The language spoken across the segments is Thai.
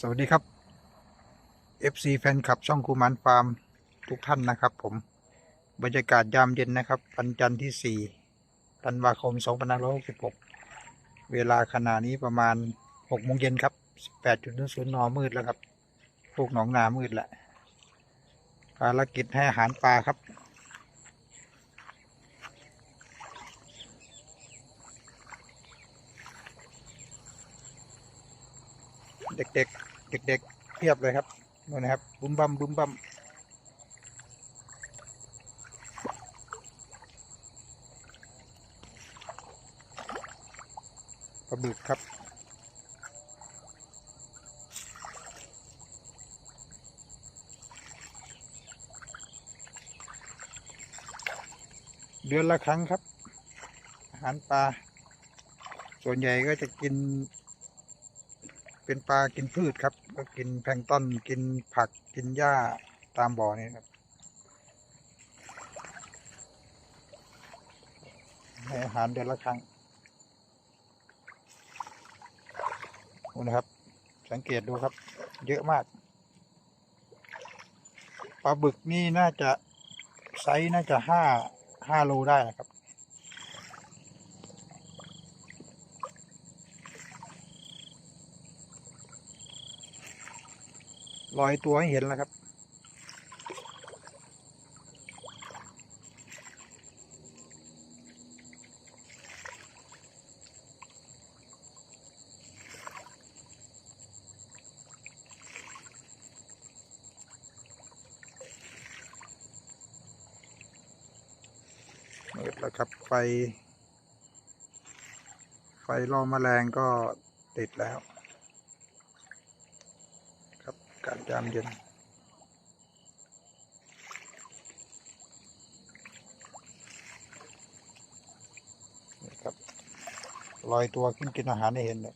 สวัสดีครับ FC แฟนคลับช่องคูมันฟาร์มทุกท่านนะครับ ผมบรรยากาศยามเย็นนะครับวันจันทร์ที่ 4 ธันวาคม 2566 เวลาขณะนี้ประมาณ 6 โมงเย็นครับ 18.00 น มืดแล้วครับพวกหนองนามืดแหละภารกิจให้อาหารปลาครับ เด็กๆ เด็กๆเพียบเลยครับนู่นนะครับบุ้มบัมบุ้มบัมปลาบึกครับเดือนละครั้งครับ อาหารปลา ส่วนใหญ่ก็จะกิน เป็นปลากินพืชครับ ก็กินแพลงต้นกินผักกินหญ้าตามบ่อนี่ครับให้อาหารเดือนละครั้งนะครับ สังเกตดูครับ เยอะมาก ปลาบึกนี่น่าจะไซส์น่าจะห้าห้าโลได้นะครับ ลอยตัวให้เห็นแล้วครับ มืดแล้วครับไฟ ไฟล่อแมลงก็ติดแล้ว ครับการ ยามเย็นนี่ครับลอยตัวขึ้นกินอาหารให้เห็นเลย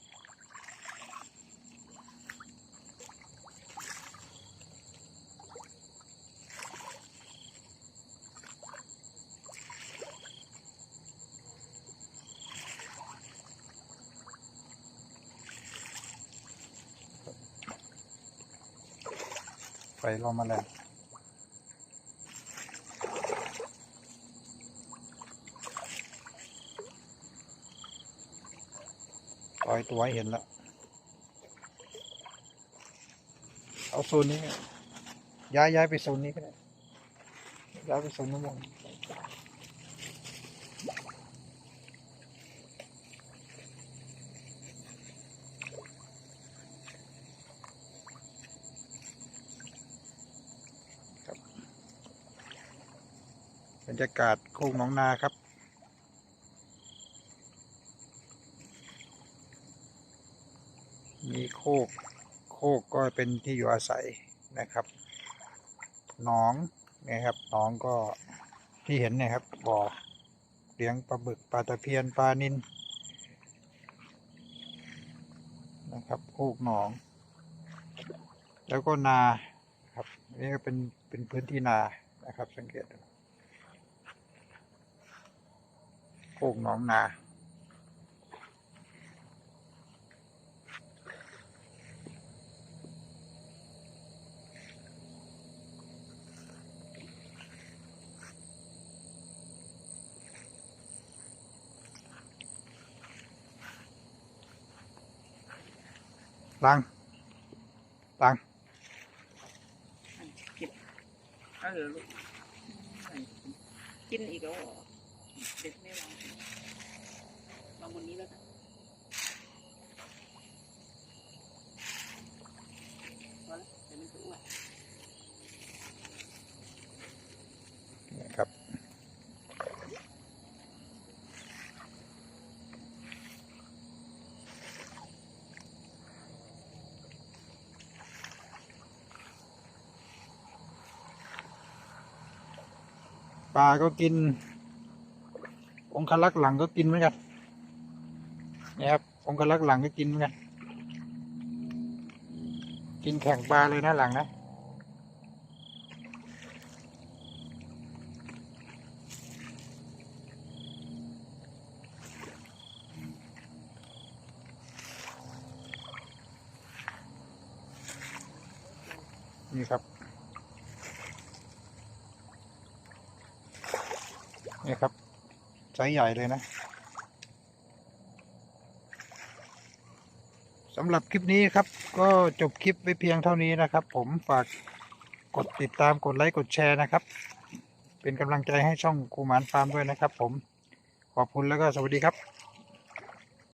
ไฟลงมาแมลงลอยตัวให้เห็นแล้ว เอาโซนนี้ ย้ายย้ายไปโซนนี้ก็ได้ย้ายไปโซนนู้น บรรยากาศโคกหนองนาครับ มีโคก โคกก็เป็นที่อยู่อาศัยนะครับ หนองนะครับ หนองก็ที่เห็นนะครับ บ่อเลี้ยงปลาบึกปลาตะเพียนปลานินนะครับโคกหนอง แล้วก็นาครับนี่ก็เป็นเป็นพื้นที่นานะครับ สังเกตดู โคกหนองนาลังลังกิน เด็กไม่ลองลองบนนี้แล้วกันพอแล้วเดี๋ยวมันจะอ้วนนะครับปลาก็กิน องคลักษ์หลังก็กินเหมือนกันนี่ยครับองคลักษ์หลังก็กินเหมือนกัน กินแข่งปลาเลยนะหลังนะนี่ครับ นี่ครับ ไซส์ใหญ่เลยนะสำหรับคลิปนี้ครับ ก็จบคลิปไว้เพียงเท่านี้นะครับ ผมฝากกดติดตามกดไลค์กดแชร์นะครับ เป็นกำลังใจให้ช่องกูหมานฟาร์มด้วยนะครับ ผมขอบคุณแล้วก็สวัสดีครับ